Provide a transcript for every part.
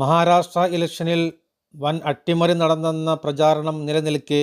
മഹാരാഷ്ട്ര ഇലക്ഷനിൽ വൻ അട്ടിമറി നടന്നെന്ന പ്രചാരണം നിലനിൽക്കെ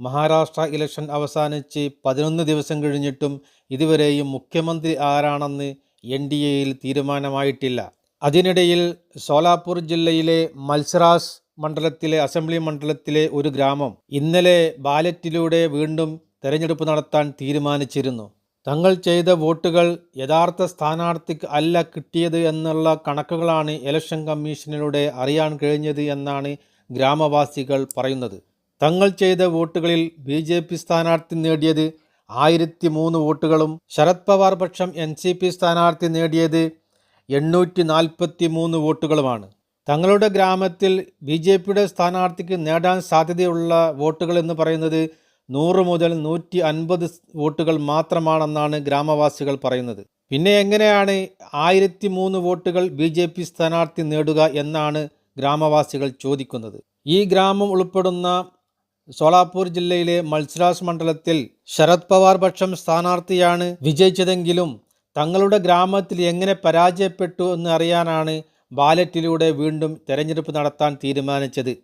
മഹാരാഷ്ട്ര ഇലക്ഷൻ അവസാനിച്ച് പതിനൊന്ന് ദിവസം കഴിഞ്ഞിട്ടും ഇതുവരെയും മുഖ്യമന്ത്രി ആരാണെന്ന് എൻ ഡി എയിൽ തീരുമാനമായിട്ടില്ല. അതിനിടയിൽ സോലാപൂർ ജില്ലയിലെ മത്സറാസ് മണ്ഡലത്തിലെ അസംബ്ലി മണ്ഡലത്തിലെ ഒരു ഗ്രാമം ഇന്നലെ ബാലറ്റിലൂടെ വീണ്ടും തെരഞ്ഞെടുപ്പ് നടത്താൻ തീരുമാനിച്ചിരുന്നു. തങ്ങൾ ചെയ്ത വോട്ടുകൾ യഥാർത്ഥ സ്ഥാനാർത്ഥിക്ക് അല്ല കിട്ടിയത് എന്നുള്ള കണക്കുകളാണ് ഇലക്ഷൻ കമ്മീഷനിലൂടെ അറിയാൻ കഴിഞ്ഞത് എന്നാണ് ഗ്രാമവാസികൾ പറയുന്നത്. തങ്ങൾ ചെയ്ത വോട്ടുകളിൽ ബി ജെ പി സ്ഥാനാർത്ഥി നേടിയത് ആയിരത്തി മൂന്ന് വോട്ടുകളും ശരത് പവാർ പക്ഷം എൻ സി പി സ്ഥാനാർത്ഥി നേടിയത് എണ്ണൂറ്റി നാൽപ്പത്തി മൂന്ന് വോട്ടുകളുമാണ്. തങ്ങളുടെ ഗ്രാമത്തിൽ ബി ജെ പിയുടെ സ്ഥാനാർത്ഥിക്ക് നേടാൻ സാധ്യതയുള്ള വോട്ടുകൾ എന്ന് പറയുന്നത് നൂറ് മുതൽ നൂറ്റി അൻപത് വോട്ടുകൾ മാത്രമാണെന്നാണ് ഗ്രാമവാസികൾ പറയുന്നത്. പിന്നെ എങ്ങനെയാണ് ആയിരത്തി മൂന്ന് വോട്ടുകൾ ബി ജെ പി സ്ഥാനാർത്ഥി നേടുക എന്നാണ് ഗ്രാമവാസികൾ ചോദിക്കുന്നത്. ഈ ഗ്രാമം ഉൾപ്പെടുന്ന സോളാപൂർ ജില്ലയിലെ മത്സരാസ് മണ്ഡലത്തിൽ ശരത് പവാർ പക്ഷം സ്ഥാനാർത്ഥിയാണ് വിജയിച്ചതെങ്കിലും തങ്ങളുടെ ഗ്രാമത്തിൽ എങ്ങനെ പരാജയപ്പെട്ടു എന്ന് അറിയാനാണ് ബാലറ്റിലൂടെ വീണ്ടും തെരഞ്ഞെടുപ്പ് നടത്താൻ തീരുമാനിച്ചത്.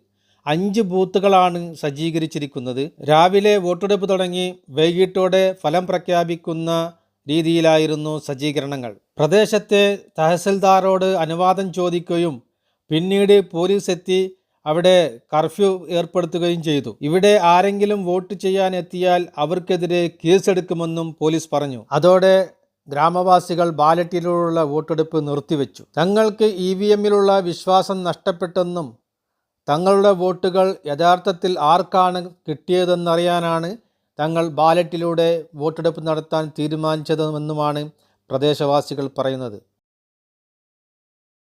അഞ്ച് ബൂത്തുകളാണ് സജ്ജീകരിച്ചിരിക്കുന്നത്. രാവിലെ വോട്ടെടുപ്പ് തുടങ്ങി വൈകിട്ടോടെ ഫലം പ്രഖ്യാപിക്കുന്ന രീതിയിലായിരുന്നു സജ്ജീകരണങ്ങൾ. പ്രദേശത്തെ തഹസിൽദാരോട് അനുവാദം ചോദിക്കുകയും പിന്നീട് പോലീസ് എത്തി അവിടെ കർഫ്യൂ ഏർപ്പെടുത്തുകയും ചെയ്തു. ഇവിടെ ആരെങ്കിലും വോട്ട് ചെയ്യാൻ എത്തിയാൽ അവർക്കെതിരെ കേസെടുക്കുമെന്നും പോലീസ് പറഞ്ഞു. അതോടെ ഗ്രാമവാസികൾ ബാലറ്റിലുള്ള വോട്ടെടുപ്പ് നിർത്തിവെച്ചു. തങ്ങൾക്ക് ഇ വി എമ്മിലുള്ള വിശ്വാസം നഷ്ടപ്പെട്ടെന്നും തങ്ങളുടെ വോട്ടുകൾ യഥാർത്ഥത്തിൽ ആർക്കാണ് കിട്ടിയതെന്നറിയാനാണ് തങ്ങൾ ബാലറ്റിലൂടെ വോട്ടെടുപ്പ് നടത്താൻ തീരുമാനിച്ചതെന്നുമാണ് പ്രദേശവാസികൾ പറയുന്നത്.